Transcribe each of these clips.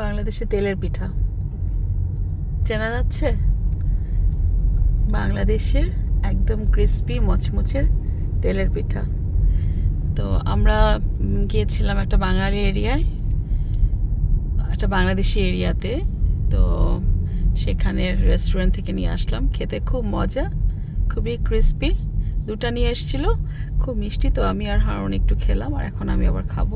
বাংলাদেশে তেলের পিঠা। চেনা যাচ্ছে? বাংলাদেশের একদম ক্রিস্পি মচমচে তেলের পিঠা। তো আমরা গিয়েছিলাম একটা বাঙালি এরিয়ায়, একটা বাংলাদেশি এরিয়াতে। তো সেখানের রেস্টুরেন্ট থেকে নিয়ে আসলাম। খেতে খুব মজা, খুবই ক্রিস্পি দুটা নিয়ে এসেছিল, খুব মিষ্টি। তো আমি আর হারুন একটু খেলাম, আর এখন আমি আবার খাব।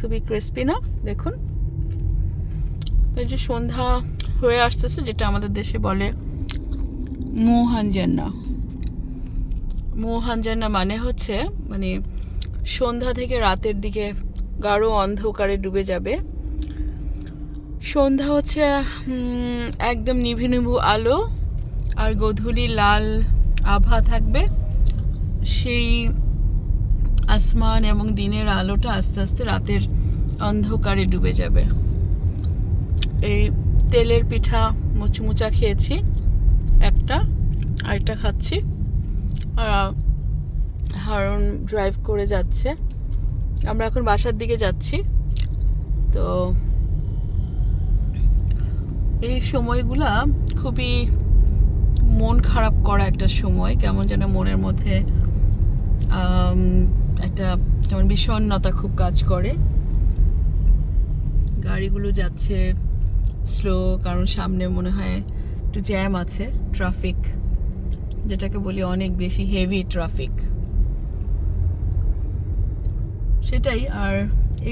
খুবই ক্রিস্পি না, দেখুন। এই যে সন্ধ্যা হয়ে আসতেছে, যেটা আমাদের দেশে বলে মোহানজান্না মোহানজান্না মানে হচ্ছে মানে সন্ধ্যা থেকে রাতের দিকে গাঢ় অন্ধকারে ডুবে যাবে। সন্ধ্যা হচ্ছে একদম নিভু নিভু আলো আর গধূলি লাল আভা থাকবে। সেই আসমান এবং দিনের আলোটা আস্তে আস্তে রাতের অন্ধকারে ডুবে যাবে। এই তেলের পিঠা মুচমুচা খেয়েছি, একটা, আরেকটা খাচ্ছি। হারুন ড্রাইভ করে যাচ্ছে। আমরা এখন বাসার দিকে যাচ্ছি। তো এই সময়গুলা খুবই মন খারাপ করা একটা সময়, কেমন যেন মনের মধ্যে একটা, যেমন বিষণ্ণতা খুব কাজ করে। গাড়িগুলো যাচ্ছে স্লো, কারণ সামনে মনে হয় একটু জ্যাম আছে ট্রাফিক যেটাকে বলি অনেক বেশি হেভি ট্রাফিক সেটাই, আর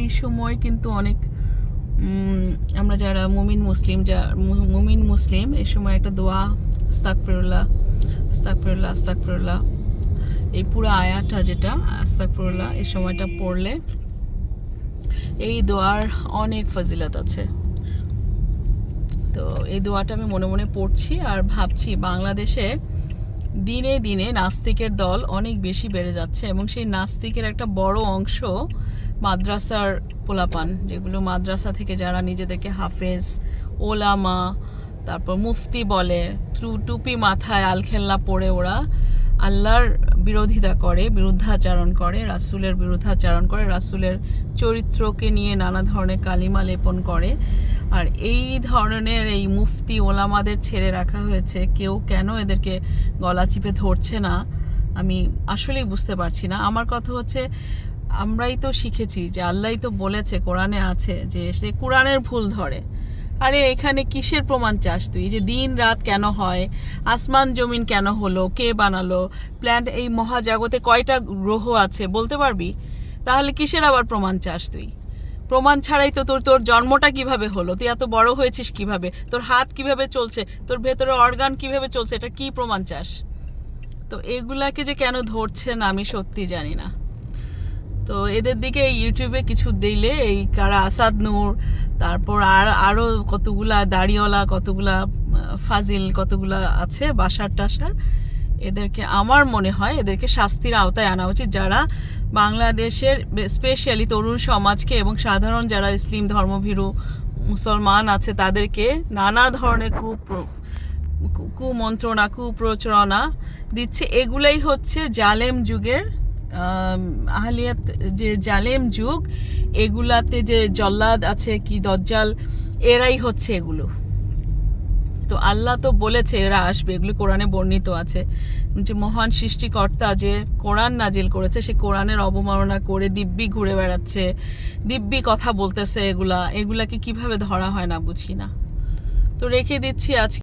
এই সময় কিন্তু অনেক আমরা যারা মুমিন মুসলিম, যা মুমিন মুসলিম, এই সময় একটা দোয়া আস্তাকফিরুল্লাহ আস্তাকফিরুল্লাহ আস্তাকফিরুল্লাহ এই পুরো আয়াটা যেটা, আস্তাকফিরুল্লাহ, এই সময়টা পড়লে এই দোয়ার অনেক ফজিলত আছে। তো এই দোয়াটা আমি মনে মনে পড়ছি আর ভাবছি বাংলাদেশে দিনে দিনে নাস্তিকের দল অনেক বেশি বেড়ে যাচ্ছে এবং সেই নাস্তিকের একটা বড় অংশ মাদ্রাসার পোলাপান, যেগুলো মাদ্রাসা থেকে যারা নিজেদেরকে হাফেজ, ওলামা, তারপর মুফতি বলে টু- টুপি মাথায় আলখেল্লা পরে ওরা আল্লাহর বিরোধিতা করে, বিরুদ্ধাচারণ করে, রাসূলের বিরুদ্ধাচারণ করে, রাসূলের চরিত্রকে নিয়ে নানা ধরনের কালিমা লেপন করে। আর এই ধরনের এই মুফতি ওলামাদের ছেড়ে রাখা হয়েছে। কেউ কেন এদেরকে গলা চিপে ধরছে না? আমি আসলেই বুঝতে পারছি না। আমার কথা হচ্ছে, আমরাই তো শিখেছি যে আল্লাহই তো বলেছে, কোরআনে আছে যে সে কোরআনের ভুল ধরে। আরে, এখানে কিসের প্রমাণ চাস তুই? যে দিন রাত কেন হয়? আসমান জমিন কেন হলো? কে বানালো? প্ল্যান্ট এই মহাজাগতে কয়টা গ্রহ আছে? বলতে পারবি? তাহলে কিসের আবার প্রমাণ চাস তুই? প্রমাণ ছাড়াই তো তোর তোর জন্মটা কীভাবে হলো? তুই এত বড় হয়েছিস কীভাবে? তোর হাত কীভাবে চলছে? তোর ভেতরে অর্গান কীভাবে চলছে? এটা কি প্রমাণ চাস? তো এগুলাকে যে কেন ধরছে না আমি সত্যি জানি না। তো এদের দিকে ইউটিউবে কিছু দিলে এই কারা আসাদ নূর, তারপর আর আরও কতগুলা দাড়িওয়ালা, কতগুলা ফাজিল, কতগুলা আছে, বাসার টাসার, এদেরকে আমার মনে হয় এদেরকে শাস্তির আওতায় আনা উচিত। যারা বাংলাদেশের স্পেশালি তরুণ সমাজকে এবং সাধারণ যারা ইসলিম ধর্মভীরু মুসলমান আছে, তাদেরকে নানা ধরনের কুপ্র কুমন্ত্রণা কুপ্রচরণা দিচ্ছে। এগুলাই হচ্ছে জালেম যুগের আহলিয়াত যে জালেম যুগ, এগুলাতে যে জল্লাদ আছে, কি দজ্জাল, এরাই হচ্ছে এগুলো। তো আল্লাহ তো বলেছে, এরা আসবে, এগুলো কোরআনে বর্ণিত আছে। যে মহান সৃষ্টিকর্তা যে কোরআন নাজিল করেছে, সে কোরআনের অবমাননা করে দিব্যি ঘুরে বেড়াচ্ছে, দিব্যি কথা বলতেছে এগুলা। এগুলাকে কীভাবে ধরা হয় না, বুঝি না। তো রেখে দিচ্ছি আজকে।